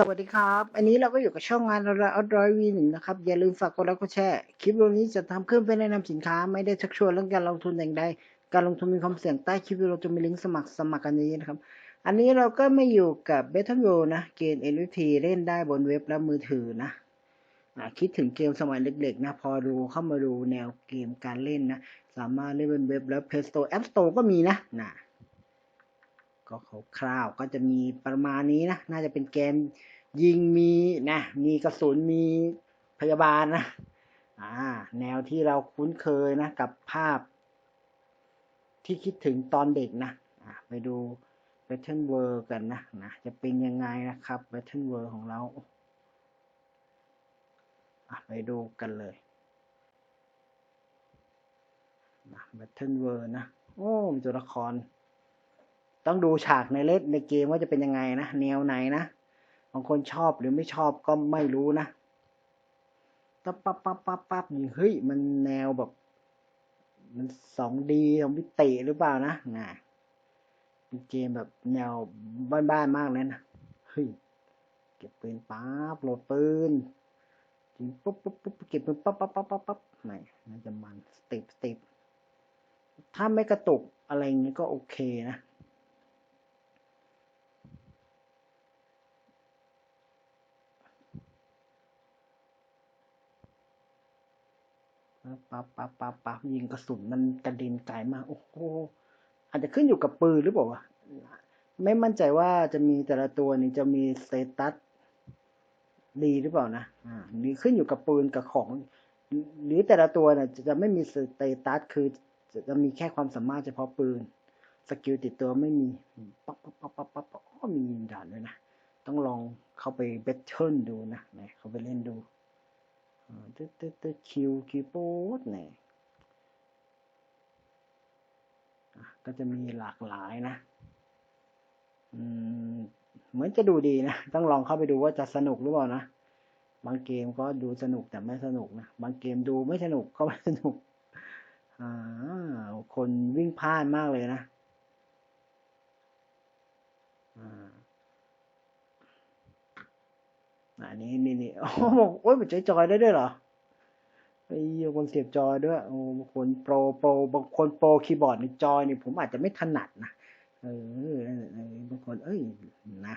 สวัสดีครับ อันนี้เราก็อยู่กับช่องงานเราอัลร้อยวีหนึ่งนะครับ อย่าลืมฝากกดไลค์กดแชร์ คลิปวิดีโอนี้จะทำขึ้นเพื่อแนะนำสินค้า ไม่ได้ชักชวนเรื่องการลงทุนอย่างใด การลงทุนมีความเสี่ยงใต้คลิปวิดีโอจะมีลิงก์สมัครสมัครกันนี้นะครับ อันนี้เราก็ไม่อยู่กับ b e t t e r w o นะ เกม NFT เล่นได้บนเว็บและมือถือนะอ่าคิดถึงเกมสมัยเด็กๆนะ พอดูเข้ามาดูแนวเกมการเล่นนะ สามารถเล่นบนเว็บแล้ว Play Store App Store ก็มีนะนะ ก็คร่าวๆก็จะมีประมาณนี้นะ น่าจะเป็นเกมยิงมีนะ มีกระสุนมีพยาบาลนะ อ่า แนวที่เราคุ้นเคยนะ กับภาพ ที่คิดถึงตอนเด็กนะไปดู Battle World กันนะนะ จะเป็นยังไงนะครับ Battle World ของเราไปดูกันเลยนะ Battle World นะ โอ้มีตัวละคร ต้องดูฉากในเล่นในเกมว่าจะเป็นยังไงนะ แนวไหนนะบางคนชอบหรือไม่ชอบก็ไม่รู้นะปั๊บปั๊บปั๊บปั๊บปั๊บเฮ้ยมันแนวแบบ มันสองดีของพิติหรือเปล่านะน่ะเป็นเกมแบบแนวบ้านๆมากเลยนะเฮ้ยเก็บปืนปั๊บโหลดปืนยิงปุ๊บปุ๊บปุ๊บเก็บปืนปั๊บปั๊บปั๊บปั๊บปั๊บไหนน่าจะมันสเต็ปสเต็ปถ้าไม่กระตุกอะไรอย่างนี้ก็โอเคนะ ปั๊บปั๊บปั๊บปั๊บยิงกระสุนมันกระเด็นไกลมาก โอ้โห อาจจะขึ้นอยู่กับปืนหรือเปล่าวะ ไม่มั่นใจว่าจะมีแต่ละตัวนี่จะมีสเตตัสดีหรือเปล่านะ อ่านี่ขึ้นอยู่กับปืนกับของ หรือแต่ละตัวเนี่ยจะไม่มีสเตตัสคือจะจะมีแค่ความสามารถเฉพาะปืน สกิลติดตัวไม่มี ปั๊บปั๊บปั๊บปั๊บปั๊บปั๊บอ๋อมียิงด่านด้วยนะ ต้องลองเข้าไปเบทเทิลดูนะ เข้าไปเล่นดู ตึ๊ดตึ๊ดตึ๊ดคิวคิวโป๊ดเนี่ยก็จะมีหลากหลายนะอืมเหมือนจะดูดีนะ ต้องลองเข้าไปดูว่าจะสนุกหรือเปล่านะ บางเกมก็ดูสนุกแต่ไม่สนุกนะ บางเกมดูไม่สนุกก็ไม่สนุก อ่า คนวิ่งพลาดมากเลยนะ อ่า อันนี้นี่นี่โอ้บอกโอ้ยมันใช้จอยได้ด้วยเหรอไอ้คนเสียบจอยด้วยโอ้บางคนโปรโปรบางคนโปรคีย์บอร์ดในจอยนี่ผมอาจจะไม่ถนัดนะเออบางคนเอ้ยนะ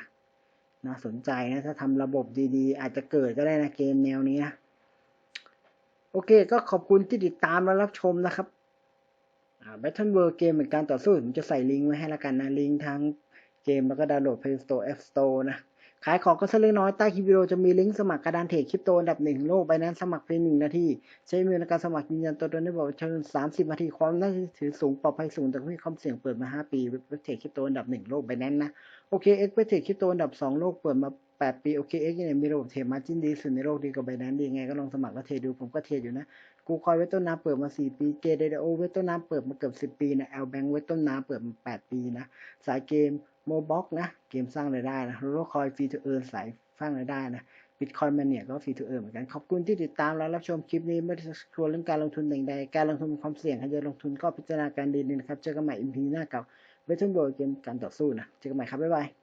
น่าสนใจนะถ้าทำระบบดีๆ อาจจะเกิดก็ได้นะเกมแนวนี้นะโอเค ก็ขอบคุณที่ติดตามและรับชมนะครับอ่า Battle World เกมเหมือนการต่อสู้ผมจะใส่ลิงก์ไว้ให้ละกันนะ ลิงก์ทั้งเกมแล้วก็ดาวน์โหลด Play Store App Store นะ ขายของก็สเล็กน้อยใต้คลิปวิดีโอจะมีลิงก์สมัครกระดานเทรดคริปโตอันดับหนึ่งโลกไปนั้นสมัครเพียงหนึ่งนาทีใช้มือในการสมัครยืนยันตัวตนได้บอกเชิญสามสิบนาทีความน่าถือสูงปลอดภัยสูงแต่ไม่มีความเสี่ยงเปิดมาห้าปีเว็บเทรดคริปโตอันดับหนึ่งโลกไปนั้นนะโอเคเอ็กเว็บเทรดคริปโตอันดับสองโลกเปิดมาแปดปีโอเคเอ็กเนี่ยมีระบบเทรดมาจิ้นดีสุดในโลกดีกว่าไบแนนดีไงก็ลองสมัครแล้วเทรดดูผมก็เทรดอยู่นะกูคอยเวทต้นน้ำเปิดมาสี่ปีเจเดโอเวทต้นน้ำเปิดมาเกือบสิบปีนะแอลแบงเวทต้นน้ำเปิดมาแปดปีนะสายเกม โมบ็อกนะ เกมสร้างรายได้นะโรคอยฟรีทูเอิร์นสายสร้างรายได้นะบิตคอยน์มันเนี่ยก็ฟรีทูเอิร์เหมือนกัน ขอบคุณที่ติดตามและรับชมคลิปนี้ไม่ได้ชวเรื่องการลงทุนใดๆการลงทุนความเสี่ยงใครจะลงทุนก็พิจารณาการดีๆนะครับ เจอกันใหม่อีพีหน้ากับเวทเทิลโบเกมการต่อสู้นะ เจอกันใหม่ครับ บ๊ายบาย